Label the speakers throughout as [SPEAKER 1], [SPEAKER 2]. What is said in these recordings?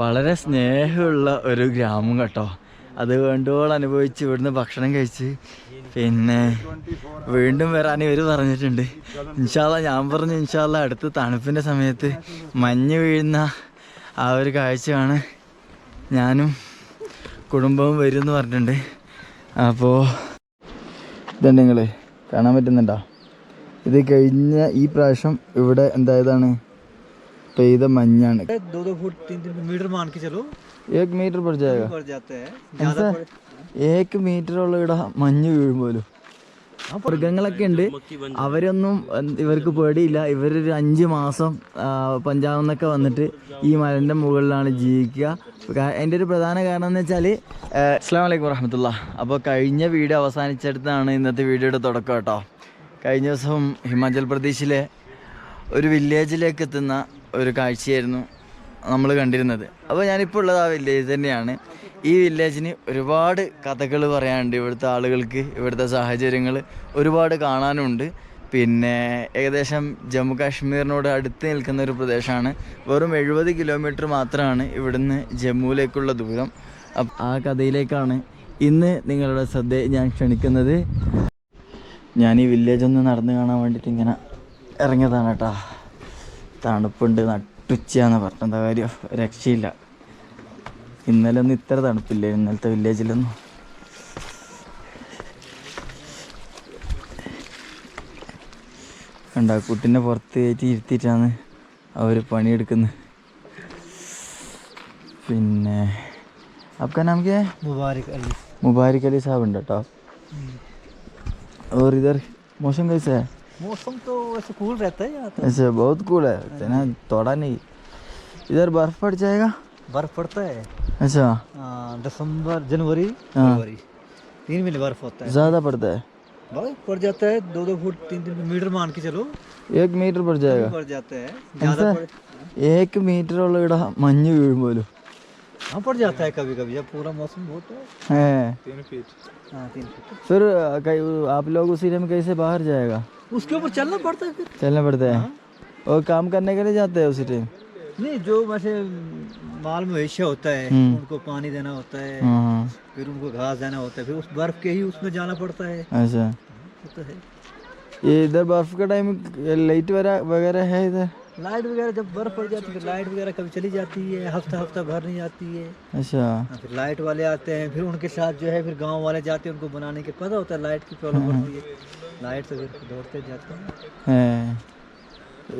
[SPEAKER 1] വളരെ സ്നേഹമുള്ള ഒരു ഗ്രാമം കേട്ടോ. അത് വേണ്ടുവോളം അനുഭവിച്ച് ഇവിടുന്ന് ഭക്ഷണം കഴിച്ച് പിന്നെ വീണ്ടും വരാൻ ഇവർ പറഞ്ഞിട്ടുണ്ട്. ഇൻഷാല്ല ഞാൻ പറഞ്ഞു ഇൻഷാല്ല അടുത്ത തണുപ്പിന്റെ സമയത്ത് മഞ്ഞ് വീഴുന്ന ആ ഒരു കാഴ്ചയാണ് ഞാനും കുടുംബവും വരും എന്ന് പറഞ്ഞിട്ടുണ്ട്. അപ്പോൾ ഇതുണ്ട് നിങ്ങൾ കാണാൻ പറ്റുന്നുണ്ടോ? ഇത് കഴിഞ്ഞ ഈ പ്രാവശ്യം ഇവിടെ എന്തായതാണ്? പെയ്ത മഞ്ഞാണ്
[SPEAKER 2] दो दो फुट तीन तीन मीटर मान के चलो
[SPEAKER 1] ഏക് മീറ്റർ പർ ജായക
[SPEAKER 2] बढ़ जाते हैं ज्यादा पड़-
[SPEAKER 1] ഏക് മീറ്ററുള്ള ഇവിടെ മഞ്ഞ് വീഴും പോലും മൃഗങ്ങളൊക്കെ ഉണ്ട് അവരൊന്നും എന്ത് ഇവർക്ക് പേടിയില്ല ഇവരൊരു അഞ്ച് മാസം ആ, പഞ്ചാബിൽ നിന്നൊക്കെ വന്നിട്ട് ഈ മലൻ്റെ മുകളിലാണ് ജീവിക്കുക കാ- അതിൻ്റെ ഒരു പ്രധാന കാരണം എന്ന് വെച്ചാൽ അസ്സാം വലൈക്കും വറഹമത്തുള്ള അപ്പോൾ കഴിഞ്ഞ വീഡിയോ അവസാനിച്ചെടുത്താണ് ഇന്നത്തെ വീഡിയോയുടെ തുടക്കം കേട്ടോ കഴിഞ്ഞ ദിവസം ഹിമാചൽ പ്രദേശിലെ ഒരു വില്ലേജിലേക്ക് എത്തുന്ന ഒരു കാഴ്ചയായിരുന്നു നമ്മൾ കണ്ടിരുന്നത്. അപ്പോൾ ഞാനിപ്പോൾ ഉള്ളത് ആ വില്ലേജ് തന്നെയാണ്. ഈ വില്ലേജിന് ഒരുപാട് കഥകൾ പറയാനുണ്ട് ഇവിടുത്തെ ആളുകൾക്ക് ഇവിടുത്തെ സാഹചര്യങ്ങൾ ഒരുപാട് കാണാനുണ്ട്. പിന്നെ ഏകദേശം ജമ്മു കാശ്മീരിനോട് അടുത്ത് നിൽക്കുന്ന ഒരു പ്രദേശമാണ്. വെറും എഴുപത് കിലോമീറ്റർ മാത്രമാണ് ഇവിടുന്ന് ജമ്മുവിലേക്കുള്ള ദൂരം. ആ കഥയിലേക്കാണ് ഇന്ന് നിങ്ങളുടെ ശ്രദ്ധ ഞാൻ ക്ഷണിക്കുന്നത്. ഞാൻ ഈ വില്ലേജ് ഒന്ന് നടന്നു കാണാൻ വേണ്ടിയിട്ട് ഇങ്ങനെ ഇറങ്ങിയതാണ് കേട്ടോ. തണുപ്പുണ്ട് നട്ടുച്ചയാന്ന് പറഞ്ഞ കാര്യം രക്ഷയില്ല ഇന്നലെ ഒന്നും ഇത്ര തണുപ്പില്ല ഇന്നലത്തെ വില്ലേജിലൊന്നും കണ്ട കുട്ടീനെ പുറത്ത് കയറ്റി ഇരുത്തിയിട്ടാണ് അവർ പണിയെടുക്കുന്നത് പിന്നെ आपका नाम क्या है
[SPEAKER 2] मुबारक अली
[SPEAKER 1] मुबारक अली साहब ഉണ്ട് കേട്ടോ और इधर मौसम कैसा है
[SPEAKER 2] मौसम तो वैसे कूल रहता है यहाँ तो
[SPEAKER 1] ऐसे बहुत कूल है इतना थोड़ा नहीं इधर बर्फ पड़ जाएगा
[SPEAKER 2] बर्फ पड़ता है
[SPEAKER 1] अच्छा
[SPEAKER 2] हाँ, दिसंबर जनवरी
[SPEAKER 1] हाँ।
[SPEAKER 2] फरवरी तीन महीने बर्फ होता है
[SPEAKER 1] ज़्यादा पड़ता है
[SPEAKER 2] बर्फ पड़ जाता है दो दो फुट तीन तीन मीटर मान के चलो
[SPEAKER 1] एक मीटर पड़ जाएगा
[SPEAKER 2] पड़ जाता है ज्यादा
[SPEAKER 1] ऐसा?
[SPEAKER 2] पड़
[SPEAKER 1] एक मीटर ഉള്ള ഇവിടെ മഞ്ഞ് വീഴും പോലും
[SPEAKER 2] हाँ पड़ जाता है कभी कभी जब पूरा मौसम होता है।
[SPEAKER 1] है।
[SPEAKER 2] तीन फीट हाँ तीन फीट
[SPEAKER 1] फिर कई- आप लोग उस एरिया में कैसे बाहर जाएगा?
[SPEAKER 2] उसके ऊपर चलना पड़ता है फिर।
[SPEAKER 1] चलना पड़ता है? और काम करने के लिए जाते हैं उसी टाइम
[SPEAKER 2] नहीं जो वैसे माल मवेशी होता है
[SPEAKER 1] हम्म।
[SPEAKER 2] उनको पानी देना होता है
[SPEAKER 1] हाँ हाँ।
[SPEAKER 2] फिर उनको घास देना होता है फिर उस बर्फ़ के ही उसमें जाना पड़ता है।
[SPEAKER 1] अच्छा।
[SPEAKER 2] होता है।
[SPEAKER 1] ये इधर बर्फ़ का टाइम लाइट वगैरह है इधर?
[SPEAKER 2] लाइट वगैरह जब बर्फ़ पड़ जाती है फिर लाइट वगैरह कभी चली जाती है हफ़्ता हफ़्ता भर नहीं आती है।
[SPEAKER 1] अच्छा।
[SPEAKER 2] हाँ, फिर लाइट वाले आते हैं फिर उनके साथ जो है फिर गाँव वाले जाते हैं उनको बनाने के पता होता है लाइट की प्रॉब्लम होती है। लाइट से फिर दौड़ते जाते है।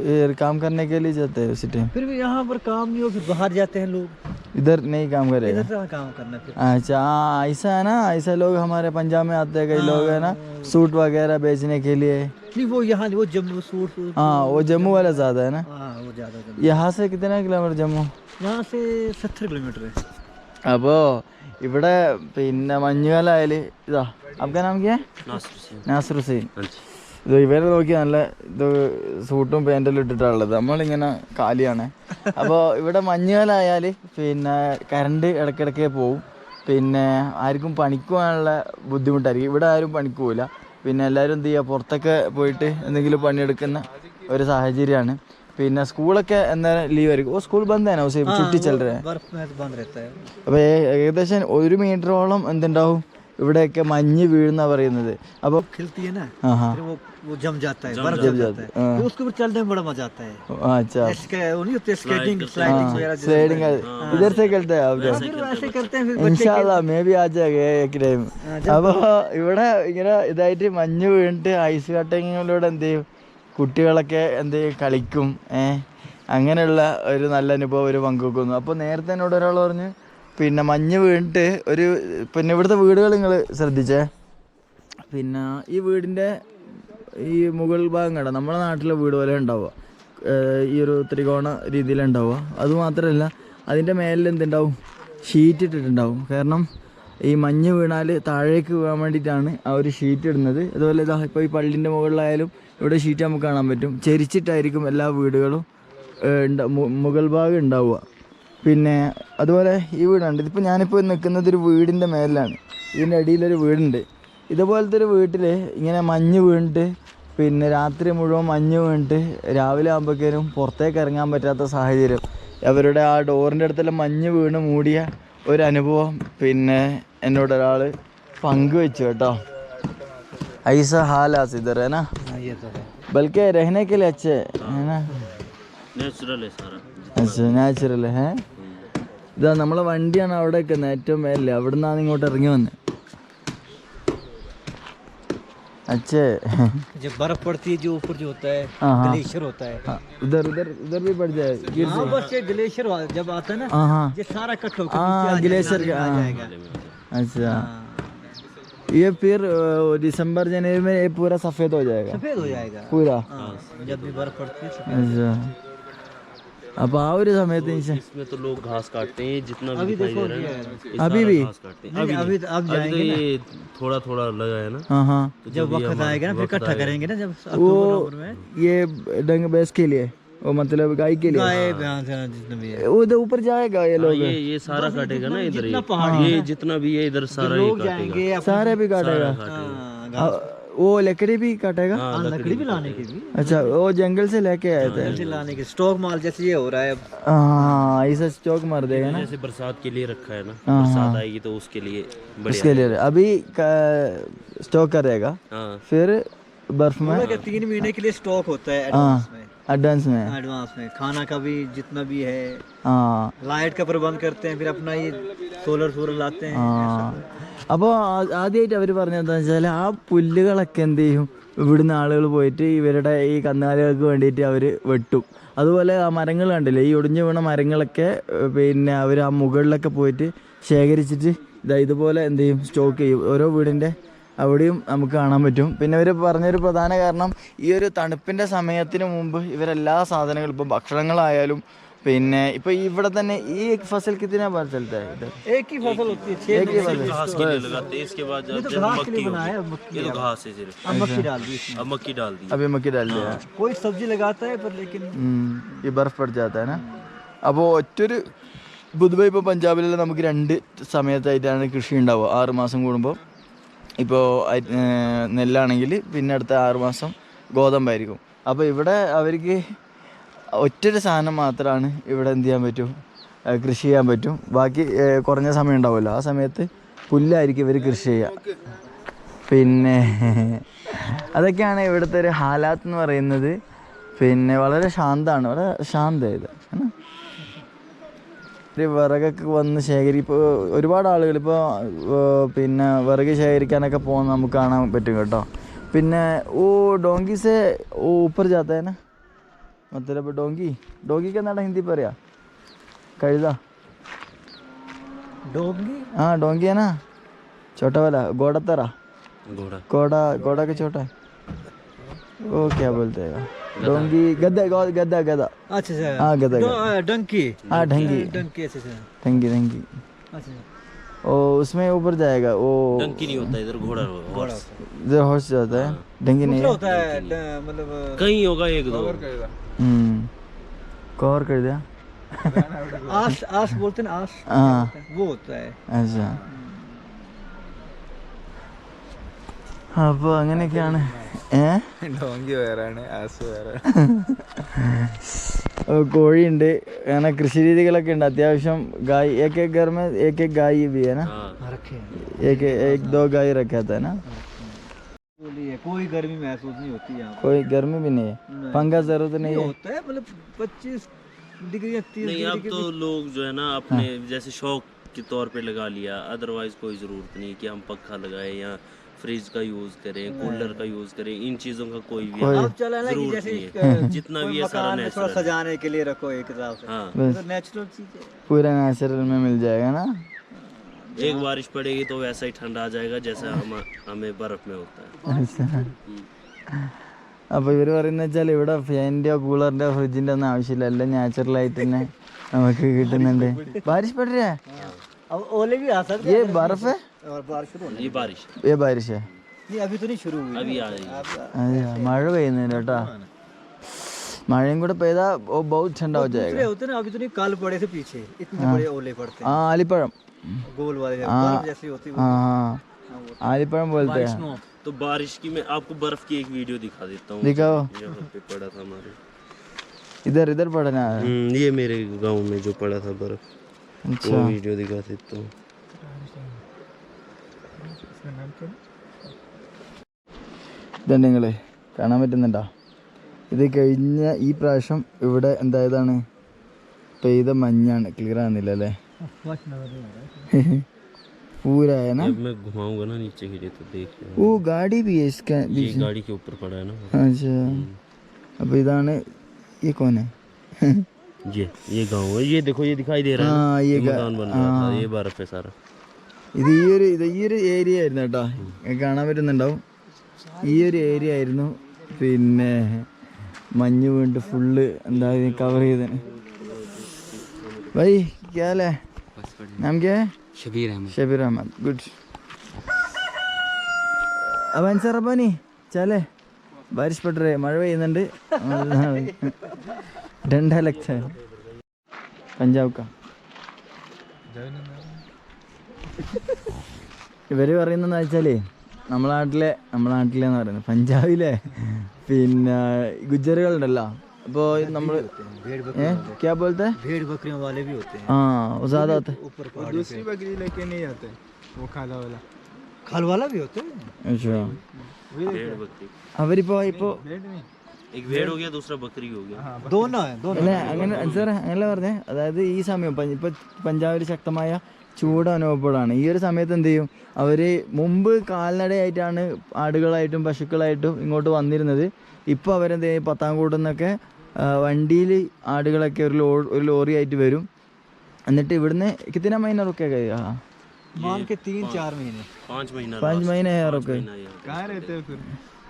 [SPEAKER 1] ये काम करने के लिए जाते हैं उसी टाइम
[SPEAKER 2] फिर भी यहाँ पर काम नहीं हो फिर बाहर जाते हैं लोग
[SPEAKER 1] इधर नहीं काम करेगा
[SPEAKER 2] इधर से काम करना फिर
[SPEAKER 1] अच्छा हाँ ऐसा है ना ऐसा लोग हमारे पंजाब में आते हैं कई लोग है ना सूट वगैरह बेचने के लिए
[SPEAKER 2] नहीं वो यहाँ नहीं, वो जम्मू सूट सूट-
[SPEAKER 1] हाँ वो जम्मू वाला ज़्यादा है ना
[SPEAKER 2] हाँ वो ज़्यादा जम्मू
[SPEAKER 1] यहाँ से कितना किलोमीटर जम्मू
[SPEAKER 2] यहाँ से सत्तर किलोमीटर है
[SPEAKER 1] അപ്പോൾ ഇവിടെ പിന്നെ മഞ്ഞുകാലായാൽ ഇതാ आपका नाम क्या है നാസർ ഹുസൈൻ ഇത് ഇവരെ നോക്കി നല്ല ഇത് സൂട്ടും പാന്റെല്ലാം ഇട്ടിട്ടാണുള്ളത്. നമ്മളിങ്ങനെ കാലിയാണ്. അപ്പോൾ ഇവിടെ മഞ്ഞുകാലായാൽ പിന്നെ കരണ്ട് ഇടയ്ക്കിടയ്ക്ക് പോവും. പിന്നെ ആർക്കും പണിക്കുവാനുള്ള ബുദ്ധിമുട്ടായിരിക്കും. ഇവിടെ ആരും പണിക്ക് പിന്നെ എല്ലാവരും എന്ത് ചെയ്യുക പുറത്തൊക്കെ പോയിട്ട് എന്തെങ്കിലും പണിയെടുക്കുന്ന ഒരു സാഹചര്യമാണ്. പിന്നെ സ്കൂളൊക്കെ എന്നാലും ലീവ് ആയിരിക്കും. ഓ സ്കൂൾ ബന്ധാണ് ചുറ്റി ചെല്ലറേ അപ്പോൾ ഏകദേശം ഒരു മീറ്ററോളം എന്തുണ്ടാവും? ഇവിടെയൊക്കെ മഞ്ഞ് വീഴുന്ന പറയുന്നത് അപ്പോൾ
[SPEAKER 2] खिलती है ना
[SPEAKER 1] हाँ हाँ
[SPEAKER 2] फिर वो वो जम जाता है बर्फ जम जाता है
[SPEAKER 1] हाँ।
[SPEAKER 2] फिर उसके ऊपर चलने में बड़ा मजा आता है
[SPEAKER 1] अच्छा
[SPEAKER 2] इसके वो नहीं होते स्केटिंग स्लाइडिंग वगैरह जो-
[SPEAKER 1] स्लाइडिंग इधर से खेलते हैं आप
[SPEAKER 2] हाँ, फिर वैसे करते हैं फिर बच्चे
[SPEAKER 1] ഇൻഷാല്ല മേ ബി ആ ജഗ ടൈം അപ്പോൾ ഇവിടെ ഇങ്ങനെ ഇതായിട്ട് മഞ്ഞ് വീണിട്ട് ഐസ് കട്ടിങ്ങിലൂടെ എന്ത് ചെയ്യും കുട്ടികളൊക്കെ എന്ത് ചെയ്യും കളിക്കും ഏഹ് അങ്ങനെയുള്ള ഒരു നല്ല അനുഭവം ഒരു പങ്കുവെക്കുന്നു അപ്പോൾ നേരത്തെ എന്നോട് ഒരാൾ പറഞ്ഞു പിന്നെ മഞ്ഞ് വീണിട്ട് ഒരു പിന്നെ ഇവിടുത്തെ വീടുകൾ നിങ്ങൾ ശ്രദ്ധിച്ചേ? പിന്നെ ഈ വീടിന്റെ ഈ മുകൾ ഭാഗം കണ്ട നമ്മുടെ നാട്ടിലെ വീട് പോലെ ഉണ്ടാവുക. ഈ ഒരു ത്രികോണ രീതിയിലുണ്ടാവുക അതുമാത്രമല്ല അതിന്റെ മേലിൽ എന്തുണ്ടാവും? ഷീറ്റ് ഇട്ടിട്ടുണ്ടാവും. കാരണം ഈ മഞ്ഞ് വീണാൽ താഴേക്ക് വീഴാൻ വേണ്ടിയിട്ടാണ് ആ ഒരു ഷീറ്റ് ഇടുന്നത്. അതുപോലെ ഇതാ ഇപ്പോൾ ഈ പള്ളിന്റെ മുകളിലായാലും ഇവിടെ ഷീറ്റ് നമുക്ക് കാണാൻ പറ്റും. ചെരിച്ചിട്ടായിരിക്കും എല്ലാ വീടുകളും മുകൾ ഭാഗം ഉണ്ടാവുക. പിന്നെ അതുപോലെ ഈ വീടുണ്ട്. ഇതിപ്പോൾ ഞാനിപ്പോൾ നിൽക്കുന്നത് ഒരു വീടിന്റെ മേലിലാണ്. ഇതിന്റെ അടിയിലൊരു വീടുണ്ട്. ഇതുപോലത്തെ ഒരു വീട്ടിൽ ഇങ്ങനെ മഞ്ഞ് വീണിട്ട് പിന്നെ രാത്രി മുഴുവൻ മഞ്ഞ് വീണിട്ട് രാവിലെ ആകുമ്പോഴേക്കും പുറത്തേക്ക് ഇറങ്ങാൻ പറ്റാത്ത സാഹചര്യം. അവരുടെ ആ ഡോറിന്റെ അടുത്തെല്ലാം മഞ്ഞ് വീണ് മൂടിയ ഒരു അനുഭവം പിന്നെ എന്നോട് ഒരാൾ പങ്കുവെച്ചു കേട്ടോ. ഐസ ഹാലാസ് ഇതർ ഹേ ബൽക്കേ
[SPEAKER 2] രഹനേക്കല്ലേ അച്ഛേ? നേച്ചുറൽ സാറേ
[SPEAKER 1] बल्कि रहने के लिए अच्छे है ना
[SPEAKER 3] नेचुरल है सारा
[SPEAKER 1] अच्छा നാച്ചുറൽ ഹേ ഇതാ നമ്മളെ വണ്ടിയാണ് അവിടെ നിൽക്കുന്നത് ഏറ്റവും മേലെ അവിടെ നിന്നാണ് ഇങ്ങോട്ട് ഇറങ്ങി വന്നത് അച്ഛേ
[SPEAKER 2] जब बर्फ पड़ती है जो ऊपर जो होता है
[SPEAKER 1] हाँ, हाँ।
[SPEAKER 2] ग्लेशियर होता है
[SPEAKER 1] हाँ, उधर उधर उधर भी पड़ जाए गिर
[SPEAKER 2] हाँ बस ये ग्लेशियर जब आता है ना
[SPEAKER 1] हाँ हाँ
[SPEAKER 2] ये सारा कट होकर
[SPEAKER 1] हाँ,
[SPEAKER 2] नीचे आ
[SPEAKER 1] ग्लेशियर
[SPEAKER 2] जाएगा,
[SPEAKER 1] का,
[SPEAKER 2] आ
[SPEAKER 1] हाँ।
[SPEAKER 2] जाएगा
[SPEAKER 1] अच्छा
[SPEAKER 2] हाँ,
[SPEAKER 1] ये फिर अ, दिसंबर जनवरी में ये पूरा सफेद हो जाएगा
[SPEAKER 2] सफेद हो जाएगा
[SPEAKER 1] पूरा
[SPEAKER 2] हाँ जब भी बर्फ पड़ती है सफेद
[SPEAKER 1] अच्छा അപ്പൊ ആ ഒരു സമയത്ത് ഇൻഷാ-
[SPEAKER 3] इसमें तो लोग घास काटते हैं ये जितना भी
[SPEAKER 2] अभी
[SPEAKER 3] दिखाई
[SPEAKER 2] देखो
[SPEAKER 3] दे रहा
[SPEAKER 2] ये
[SPEAKER 3] है ना, ये
[SPEAKER 1] अभी
[SPEAKER 3] सारा
[SPEAKER 1] भी?
[SPEAKER 3] घास काटते हैं
[SPEAKER 2] नहीं,
[SPEAKER 3] अभी
[SPEAKER 2] अभी
[SPEAKER 3] नहीं।
[SPEAKER 2] अब
[SPEAKER 3] अभी तो
[SPEAKER 2] जाएंगे ना
[SPEAKER 3] ये थोड़ा थोड़ा लगा है ना
[SPEAKER 1] हाँ हाँ
[SPEAKER 3] तो
[SPEAKER 2] जब
[SPEAKER 3] ये
[SPEAKER 2] वक्त
[SPEAKER 3] हमारा
[SPEAKER 2] आएगा ना फिर
[SPEAKER 3] वक्त
[SPEAKER 2] इकट्ठा
[SPEAKER 3] आएगा।
[SPEAKER 2] करेंगे ना जब
[SPEAKER 1] वो
[SPEAKER 2] अक्टूबर नवंबर में
[SPEAKER 1] ये डंग भैंस के लिए वो मतलब गाय के लिए
[SPEAKER 2] गाय भैंस है, जितना भी है
[SPEAKER 1] वो उधर ऊपर जाएगा ये
[SPEAKER 3] हाँ,
[SPEAKER 1] लोग
[SPEAKER 3] ये ये सारा काटेगा ना इधर
[SPEAKER 2] जितना
[SPEAKER 3] ये
[SPEAKER 2] पहाड़
[SPEAKER 3] ये जितना भी है इधर सारा ये
[SPEAKER 2] लोग
[SPEAKER 3] काटेगा
[SPEAKER 2] जाएंगे अपने-
[SPEAKER 1] सारे भी काटेगा
[SPEAKER 3] काटेगा
[SPEAKER 2] हाँ,
[SPEAKER 1] अ, वो लकड़ी भी काटेगा?
[SPEAKER 3] हाँ,
[SPEAKER 2] हाँ, लकड़ी भी लाने की भी
[SPEAKER 1] अच्छा वो जंगल से लेके आए थे।
[SPEAKER 2] जंगल से लाने के स्टॉक माल जैसे ये हो रहा है
[SPEAKER 1] हाँ ऐसा स्टॉक मार देगा ना।
[SPEAKER 3] जैसे बरसात के लिए रखा है ना।
[SPEAKER 1] हाँ,
[SPEAKER 3] बरसात
[SPEAKER 1] हाँ।
[SPEAKER 3] आएगी तो उसके लिए
[SPEAKER 1] उसके लिए अभी स्टॉक करेगा।
[SPEAKER 3] हाँ।
[SPEAKER 1] फिर बर्फ़ में
[SPEAKER 2] तीन महीने के लिए स्टॉक होता है
[SPEAKER 1] हाँ।
[SPEAKER 2] एडवांस में
[SPEAKER 1] एडवांस में
[SPEAKER 2] एडवांस में खाना का भी जितना भी है
[SPEAKER 1] हाँ
[SPEAKER 2] लाइट का प्रबंध करते हैं फिर अपना ये सोलर सोलर लाते हैं
[SPEAKER 1] ആ അപ്പോൾ ആദ്യമായിട്ട് അവർ പറഞ്ഞത് എന്താ വെച്ചാൽ ആ പുല്ലുകളൊക്കെ എന്ത് ചെയ്യും ഇവിടുന്ന് ആളുകൾ പോയിട്ട് ഇവരുടെ ഈ കന്നുകാലികൾക്ക് വേണ്ടിയിട്ട് അവർ വെട്ടും അതുപോലെ ആ മരങ്ങൾ കണ്ടില്ലേ ഈ ഒടിഞ്ഞു വീണ മരങ്ങളൊക്കെ ഏഹ്, പിന്നെ അവർ ആ മുകളിലൊക്കെ പോയിട്ട് ശേഖരിച്ചിട്ട് ഇതാ ഇതുപോലെ എന്ത് ചെയ്യും സ്റ്റോക്ക് ചെയ്യും ഓരോ വീടിൻ്റെ അവിടെയും നമുക്ക് കാണാൻ പറ്റും. പിന്നെ ഇവർ പറഞ്ഞൊരു പ്രധാന കാരണം ഈ ഒരു തണുപ്പിന്റെ സമയത്തിന് മുമ്പ് ഇവരെല്ലാ സാധനങ്ങളും ഇപ്പോൾ ഭക്ഷണങ്ങളായാലും പിന്നെ ഇപ്പൊ ഇവിടെ തന്നെ ഈ ഫസൽ कितना बार चलता है इधर
[SPEAKER 2] एक ही फसल होती है
[SPEAKER 3] घास के इसके बाद मक्की ये घास है
[SPEAKER 2] अब मक्की डाल दी
[SPEAKER 3] अब मक्की डाल दी
[SPEAKER 1] मक्की डाल
[SPEAKER 2] कोई सब्जी लगाता है पर लेकिन
[SPEAKER 1] ये बर्फ पड़ जाता है ना ഒറ്റൊരു പൊതുവെ ഇപ്പൊ പഞ്ചാബിലെല്ലാം നമുക്ക് രണ്ട് സമയത്തായിട്ടാണ് കൃഷി ഉണ്ടാവുക. ആറ് മാസം കൂടുമ്പോൾ ഇപ്പോൾ നെല്ലാണെങ്കിൽ പിന്നെ അടുത്ത ആറ് മാസം ഗോതമ്പായിരിക്കും. അപ്പോൾ ഇവിടെ അവർക്ക് ഒറ്റൊരു സാധനം മാത്രമാണ് ഇവിടെ എന്ത് ചെയ്യാൻ പറ്റും? കൃഷി ചെയ്യാൻ പറ്റും. ബാക്കി കുറഞ്ഞ സമയം ഉണ്ടാവുമല്ലോ. ആ സമയത്ത് പുല്ലായിരിക്കും ഇവർ കൃഷി ചെയ്യുക പിന്നെ അതൊക്കെയാണ് ഇവിടുത്തെ ഒരു ഹാലാത്ത് എന്ന് പറയുന്നത്. പിന്നെ വളരെ ശാന്തമാണ് വളരെ ശാന്തമായത് രാത്രി വിറകൊക്കെ വന്ന് ശേഖരി ഇപ്പോൾ ഒരുപാട് ആളുകൾ ഇപ്പോൾ പിന്നെ വിറക് ശേഖരിക്കാനൊക്കെ പോകുന്ന നമുക്ക് കാണാൻ പറ്റും കേട്ടോ. പിന്നെ ഓ ഡോങ്കി സെ ഓ ഊപ്പർ ജാത്തേനെ മത്തലപ്പോൾ ഡോങ്കി. ഡോങ്കിക്ക് എന്നാണ് ഹിന്ദി പറയാ? കഴുത. ഡോങ്കി? ആ ഡോങ്കിയാനാ.
[SPEAKER 3] ചോട്ടവല
[SPEAKER 1] ഗോഡത്തറ ഗോഡ ഗോഡ ഗോഡൊക്കെ ചോട്ട. वो क्या बोलते हैं? डोंगी गद्दा गद्दा गदा
[SPEAKER 2] अच्छा अच्छा।
[SPEAKER 1] हाँ गदा
[SPEAKER 2] डो- अ, डंकी।
[SPEAKER 1] हाँ ढंगी
[SPEAKER 2] डंकी अच्छा अच्छा।
[SPEAKER 1] ढंगी ढंगी
[SPEAKER 2] अच्छा
[SPEAKER 1] ओ उसमें ऊपर जाएगा वो
[SPEAKER 3] डंकी नहीं होता इधर घोड़ा horse।
[SPEAKER 1] जो हॉर्स जाता है। ढंगी नहीं
[SPEAKER 2] होता है मतलब
[SPEAKER 3] कहीं होगा एक दो।
[SPEAKER 1] हम्म। कवर कर दिया।
[SPEAKER 2] आस आस बोलते हैं ना आस।
[SPEAKER 1] हाँ।
[SPEAKER 2] वो होता है।
[SPEAKER 1] अच्छा। അപ്പോൾ അങ്ങനെയൊക്കെയാണ് ഏ
[SPEAKER 4] ഡോങ്കി വേറാണ് ആസ് വേറെ
[SPEAKER 1] ഓ, കോഴിയുണ്ട് അങ്ങനെ കൃഷി രീതികളൊക്കെ ഉണ്ട് അത്യാവശ്യം ഗായ് ഏക് ഏക് घर में एक एक गाय भी है ना
[SPEAKER 3] हाँ
[SPEAKER 2] हाँ, रखे हैं
[SPEAKER 1] एक एक दो गाय रखा था ना
[SPEAKER 2] बोली है कोई गर्मी महसूस नहीं होती यहाँ पर।
[SPEAKER 1] कोई गर्मी भी नहीं है
[SPEAKER 2] नहीं।
[SPEAKER 1] पंखा जरूरत नहीं
[SPEAKER 2] ये
[SPEAKER 1] है
[SPEAKER 2] होता है मतलब पच्चीस डिग्री या तीस
[SPEAKER 3] नहीं
[SPEAKER 2] डिग्री
[SPEAKER 3] अब
[SPEAKER 2] के
[SPEAKER 3] तो लोग जो है ना अपने जैसे शौक के तौर पे लगा लिया अदरवाइज कोई ज़रूरत नहीं कि हम पक्का लगाए या फ्रिज का यूज़ करें कूलर का यूज़ करें इन चीज़ों का कोई भी
[SPEAKER 2] अब चला ना कि
[SPEAKER 3] जरूरत
[SPEAKER 2] जैसे
[SPEAKER 3] नहीं
[SPEAKER 2] अ,
[SPEAKER 3] जितना
[SPEAKER 2] कोई
[SPEAKER 3] भी है सारा
[SPEAKER 2] मकान में थोड़ा
[SPEAKER 3] नेचुरल
[SPEAKER 2] सजाने के लिए रखो एक हिसाब से
[SPEAKER 3] हाँ
[SPEAKER 1] बस
[SPEAKER 2] तो नेचुरल चीज है
[SPEAKER 1] पूरा नेचुरल में मिल जाएगा ना
[SPEAKER 3] एक बारिश पड़ेगी तो वैसा ही ठंडा आ जाएगा जैसा हम हमें बर्फ में होता है
[SPEAKER 1] अच्छा അപ്പോൾ ഇവർ പറയുന്നത് വെച്ചാൽ ഇവിടെ ഫാനിൻ്റെയോ കൂളറിൻ്റെയോ ഫ്രിഡ്ജിൻ്റെ ഒന്നും ആവശ്യമില്ല എല്ലാം നാച്ചുറലായിട്ട് തന്നെ നമുക്ക് കിട്ടുന്നുണ്ട് ബാരിഷ് പടരേ
[SPEAKER 2] अब ओले भी आ सकते
[SPEAKER 1] ये बर्फ है
[SPEAKER 2] हैं और बारिश शुरू होने
[SPEAKER 3] ये बारिश
[SPEAKER 1] ये बारिश है
[SPEAKER 2] नहीं अभी तो नहीं शुरू हुई
[SPEAKER 3] अभी आ रही है
[SPEAKER 1] അതെയോ മഴ പെയ്യുന്നില്ല കേട്ടോ മഴയും കൂടെ പെയ്താ ഓ ബഹുത് ठंडा हो जाएगा
[SPEAKER 2] दूसरे होते हैं ना अभी तो नहीं काल पड़े से पीछे इतने बड़े ओले पड़ते
[SPEAKER 1] ആ ആലിപ്പഴം
[SPEAKER 2] हैं गोल वाले बर्फ जैसी होती है
[SPEAKER 1] ആ ആ ആലിപ്പഴം പോലത്തെ
[SPEAKER 3] तो बारिश की मैं आपको बर्फ की एक वीडियो दिखा देता हूँ
[SPEAKER 1] दिखाओ
[SPEAKER 3] यहाँ पे पड़ा था हमारे
[SPEAKER 1] इधर इधर पड़ना है
[SPEAKER 3] हम्म, ये मेरे गांव में जो पड़ा था बर्फ
[SPEAKER 1] अच्छा
[SPEAKER 3] वो वीडियो दिखाते तो
[SPEAKER 1] ഇതുണ്ട് നിങ്ങൾ കാണാൻ പറ്റുന്നുണ്ടോ ഇത് കഴിഞ്ഞ ഈ പ്രാവശ്യം ഇവിടെ എന്തായതാണ് പെയ്ത മഞ്ഞാണ് ക്ലിയർ ആകുന്നില്ല അല്ലേ പൂരായ ना
[SPEAKER 3] जब मैं घुमाऊंगा ना नीचे के लिए तो देख लेना।
[SPEAKER 1] वो गाड़ी भी है इसका
[SPEAKER 3] ये
[SPEAKER 1] बीच में
[SPEAKER 3] गाड़ी के ऊपर पड़ा है ना
[SPEAKER 1] अच्छा അപ്പോൾ ഇതാണ് ഈ കോനെ
[SPEAKER 3] ये ये गांव है ये देखो ये दिखाई दे रहा है
[SPEAKER 1] हाँ,
[SPEAKER 3] ना?
[SPEAKER 1] ये
[SPEAKER 3] ये
[SPEAKER 1] गा-
[SPEAKER 3] मकान बन रहा था ये बर्फ है सारा
[SPEAKER 1] ഇത് ഈ ഒരു ഇത് ഈ ഒരു ഏരിയ ആയിരുന്നു കേട്ടോ നിങ്ങൾക്ക് കാണാൻ പറ്റുന്നുണ്ടാവും ഈ ഒരു ഏരിയ ആയിരുന്നു. പിന്നെ മഞ്ഞ് വീണ്ട് ഫുള്ള് എന്താ കവർ ചെയ്തത്.
[SPEAKER 5] ബൈ ക്യാലേ
[SPEAKER 1] നാം ഷബീർ അഹമ്മദ്. ഷബീർ അഹമ്മദ്. ഗുഡ് അവൻ സാർ ചാലേ? ബാരിഷ് പെട്ടറേ മഴ പെയ്യുന്നുണ്ട്. രണ്ടാ ലക്ഷം. പഞ്ചാബ് കാ ഇവർ പറയുന്നതെന്ന് വെച്ചാലേ നമ്മളെ നാട്ടിലെ നമ്മളെ നാട്ടിലെന്ന് പറയുന്നത് പഞ്ചാബിലെ പിന്നെ ഗുജറുകളുണ്ടല്ലോ അപ്പോൾ നമ്മൾ ഏ ക്യാ ബോലത്തെ
[SPEAKER 2] भेड़ बकरियों वाले भी होते हैं
[SPEAKER 1] हाँ वो ज़्यादा होता है
[SPEAKER 2] ऊपर
[SPEAKER 4] और
[SPEAKER 2] पहाड़ी
[SPEAKER 4] दूसरी बकरी लेके नहीं आते वो खाला वाला
[SPEAKER 2] खाल वाला भी होते हैं
[SPEAKER 1] अच्छा
[SPEAKER 3] भेड़ बकरी
[SPEAKER 1] അവരിപ്പോ ഇപ്പോ
[SPEAKER 4] भेड़ नहीं
[SPEAKER 3] एक भेड़ हो गया दूसरा बकरी हो गया
[SPEAKER 2] दोनों है दोनों
[SPEAKER 1] അല്ല അങ്ങനെ സാർ അങ്ങനെ പറഞ്ഞേ അതായത് ഈ സമയം പ- ഇപ്പൊ പഞ്ചാബിൽ ശക്തമായ ചൂട് അനുഭവപ്പെടാണ് ഈ ഒരു സമയത്ത് എന്ത് ചെയ്യും? അവർ മുമ്പ് കാൽനടയായിട്ടാണ് ആടുകളായിട്ടും പശുക്കളായിട്ടും ഇങ്ങോട്ട് വന്നിരുന്നത്. ഇപ്പോൾ അവരെന്ത് ചെയ്യും? പത്താം കൂട്ടിൽ നിന്നൊക്കെ വണ്ടിയിൽ ആടുകളൊക്കെ ഒരു ലോ ഒരു ലോറി ആയിട്ട് വരും. എന്നിട്ട് ഇവിടുന്ന് കിത്തിന മൈന റുക്കെ പാഞ്ച് മൈന
[SPEAKER 4] റുക്കെ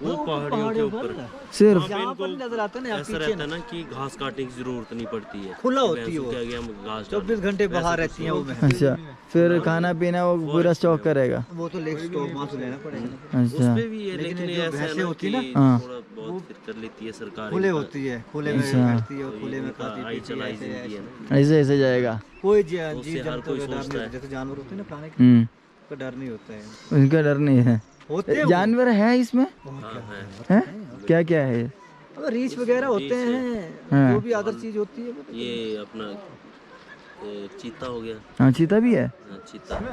[SPEAKER 3] वो पहाड़ियों के ऊपर।
[SPEAKER 1] सिर्फ़
[SPEAKER 2] यहाँ पर नज़र आता ना
[SPEAKER 3] ऐसा रहता है ना। कि घास काटने की ज़रूरत नहीं पड़ती है।
[SPEAKER 2] खुला होती है।
[SPEAKER 3] घास
[SPEAKER 2] चौबीस घंटे बाहर रहती हैं वो
[SPEAKER 1] अच्छा फिर खाना पीना वो पूरा स्टॉक करेगा।
[SPEAKER 2] वो तो लेग स्टोव वहाँ से लेना पड़ेगा।
[SPEAKER 1] अच्छा।
[SPEAKER 3] भी है लेकिन ये ऐसा है ना
[SPEAKER 1] हाँ।
[SPEAKER 3] थोड़ा बहुत कर लेती है सरकार
[SPEAKER 2] खुले होती है खुले में करती है वो खुले में खाती है, ऐसे-
[SPEAKER 3] है
[SPEAKER 1] ऐसे। ऐसे जाएगा।
[SPEAKER 2] कोई जीव जंतु होता जैसे जानवर होते हैं ना खाने के डर नहीं होता है।
[SPEAKER 1] उनका डर नहीं
[SPEAKER 2] होते हैं।
[SPEAKER 1] जानवर है इसमें
[SPEAKER 3] हाँ है
[SPEAKER 1] हैं क्या क्या है ये?
[SPEAKER 2] अब रीछ वगैरह होते हैं
[SPEAKER 1] हाँ।
[SPEAKER 2] जो भी अदर चीज होती है वो तो-
[SPEAKER 3] ये अपना ए, चीता हो गया
[SPEAKER 1] हाँ चीता भी है
[SPEAKER 3] हाँ, चीता हाँ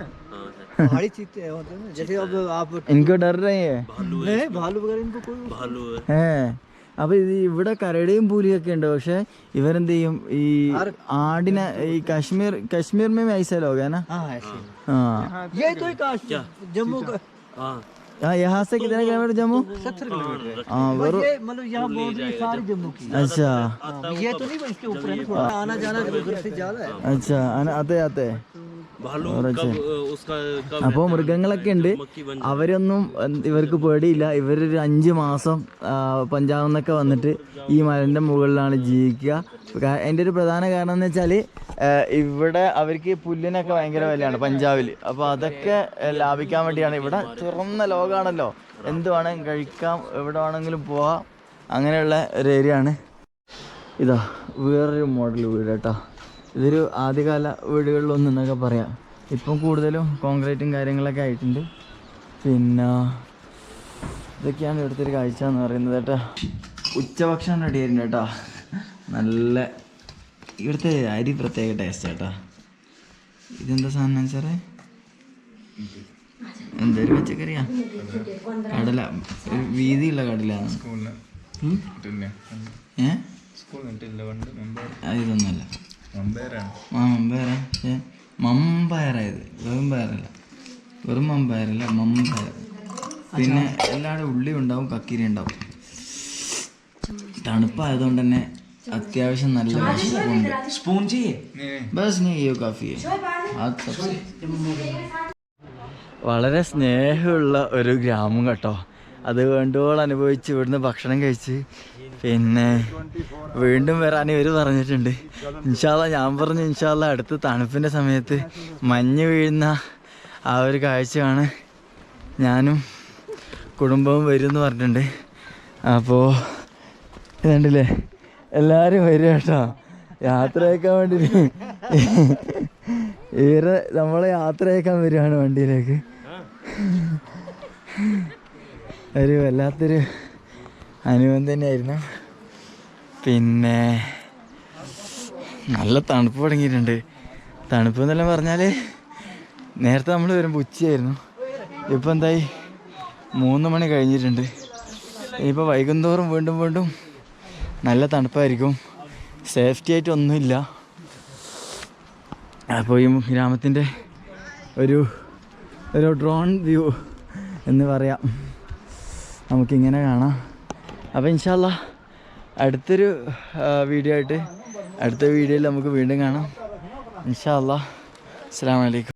[SPEAKER 3] है
[SPEAKER 2] पहाड़ी चीते होते हैं ना जैसे अब आप
[SPEAKER 1] इनको डर रहे हैं
[SPEAKER 3] भालू है
[SPEAKER 2] नहीं भालू वगैरह इनको कोई
[SPEAKER 3] भालू है
[SPEAKER 1] ഏ അപ്പൊ ഇത് ഇവിടെ കരടിയും പൂലിയൊക്കെ ഉണ്ട് പക്ഷെ ഇവരെന്ത് ചെയ്യും ഈ ആടിനെ ഈ കാശ്മീർ കാശ്മീർ में भी ऐसा लोग है ना
[SPEAKER 2] हाँ ऐसे
[SPEAKER 1] हाँ
[SPEAKER 2] ये तो एक आश- जम्मू का
[SPEAKER 3] हाँ
[SPEAKER 1] हाँ यहाँ से कितने किलोमीटर जम्मू
[SPEAKER 2] सत्तर किलोमीटर है
[SPEAKER 1] हाँ
[SPEAKER 2] और
[SPEAKER 1] वो
[SPEAKER 2] ये मतलब यहाँ बाउंड्री सारी जम्मू की है।
[SPEAKER 1] अच्छा
[SPEAKER 2] हाँ, ये तो नहीं बस इसके ऊपर है ना थोड़ा आना जाना उधर से ज्यादा है
[SPEAKER 1] अच्छा आने- आते आते
[SPEAKER 3] भालू कब अ, उसका कब
[SPEAKER 1] അപ്പോൾ മൃഗങ്ങളൊക്കെ ഉണ്ട് അവരൊന്നും എന്ത് ഇവർക്ക് പേടിയില്ല ഇവരൊരു അഞ്ച് മാസം ആ, പഞ്ചാബിൽ നിന്നൊക്കെ വന്നിട്ട് ഈ മലൻ്റെ മുകളിലാണ് ജീവിക്കുക കാ- അതിൻ്റെ ഒരു പ്രധാന കാരണം എന്ന് വെച്ചാൽ ഇവിടെ അവർക്ക് പുല്ലിനൊക്കെ ഭയങ്കര വിലയാണ് പഞ്ചാബിൽ അപ്പോൾ അതൊക്കെ ലാഭിക്കാൻ വേണ്ടിയാണ്. ഇവിടെ തുറന്ന ലോകമാണല്ലോ എന്ത് വേണമെങ്കിലും കഴിക്കാം എവിടെ വേണമെങ്കിലും പോവാം. അങ്ങനെയുള്ള ഒരു ഏരിയ ആണ് ഇതാ വേറൊരു മോഡൽ വീട് കേട്ടോ. ഇതൊരു ആദ്യകാല വീടുകളിലൊന്നെന്നൊക്കെ പറയാം. ഇപ്പം കൂടുതലും കോൺക്രീറ്റും കാര്യങ്ങളൊക്കെ ആയിട്ടുണ്ട്. പിന്നെ ഇതൊക്കെയാണ് ഇവിടുത്തെ ഒരു കാഴ്ച എന്ന് പറയുന്നത് കേട്ടോ. ഉച്ചഭക്ഷണം റെഡി ആയിരുന്നു കേട്ടോ. നല്ല ഇവിടുത്തെ അരി പ്രത്യേക ടേസ്റ്റ് കേട്ടോ ഇതെന്താ സാധനം സാറേ എന്തൊരു പച്ചക്കറിയാ? കടല. ഒരു വീതിയുള്ള കടലാണ്
[SPEAKER 4] ഇതൊന്നല്ല
[SPEAKER 1] ആ മമ്പയറ. പക്ഷേ മമ്പയറായത്. വെറും പയറല്ല. വെറും മമ്പയറല്ല മമ്പയർ. പിന്നെ എല്ലാവരും ഉള്ളി ഉണ്ടാവും കക്കിരി ഉണ്ടാവും. തണുപ്പായതുകൊണ്ട് തന്നെ അത്യാവശ്യം നല്ല വിശപ്പുണ്ട്
[SPEAKER 5] स्पून चाहिए
[SPEAKER 1] ബസ് നീ ചെയ്യോ കാഫി വളരെ സ്നേഹമുള്ള ഒരു ഗ്രാമം കേട്ടോ അത് വേണ്ടുവോളം അനുഭവിച്ച് ഇവിടുന്ന് ഭക്ഷണം കഴിച്ച് പിന്നെ വീണ്ടും വരാൻ ഇവർ പറഞ്ഞിട്ടുണ്ട് ഇൻഷാല്ല ഞാൻ പറഞ്ഞു ഇൻഷാല്ല അടുത്ത തണുപ്പിൻ്റെ സമയത്ത് മഞ്ഞ് വീഴുന്ന ആ ഒരു കാഴ്ചയാണ് ഞാനും കുടുംബവും വരും എന്ന് പറഞ്ഞിട്ടുണ്ട് അപ്പോൾ ഇതുണ്ടല്ലേ എല്ലാവരും വരിക കേട്ടോ. യാത്രയാക്കാൻ വേണ്ടി. ഇവരെ നമ്മളെ യാത്രയേക്കാൻ വരികയാണ് വണ്ടിയിലേക്ക്. ഒരു വല്ലാത്തൊരു അനുഭവം തന്നെയായിരുന്നു. പിന്നെ നല്ല തണുപ്പ് തുടങ്ങിയിട്ടുണ്ട്. തണുപ്പ് എന്നെല്ലാം പറഞ്ഞാൽ നേരത്തെ നമ്മൾ വരുമ്പോൾ ഉച്ചയായിരുന്നു. ഇപ്പം എന്തായി? മൂന്ന് മണി കഴിഞ്ഞിട്ടുണ്ട്. ഇനിയിപ്പോൾ വൈകുന്നേരം വീണ്ടും വീണ്ടും നല്ല തണുപ്പായിരിക്കും. സേഫ്റ്റി ആയിട്ട് ഒന്നുമില്ല. അപ്പോൾ ഈ ഗ്രാമത്തിന്റെ ഒരു ഒരു ഡ്രോൺ വ്യൂ എന്ന് പറയാം. നമുക്കിങ്ങനെ കാണാം. അപ്പോൾ ഇൻഷാല്ല അടുത്തൊരു വീഡിയോ ആയിട്ട് അടുത്ത വീഡിയോയിൽ നമുക്ക് വീണ്ടും കാണാം. ഇൻഷാല്ല അസ്സാം വലൈക്കും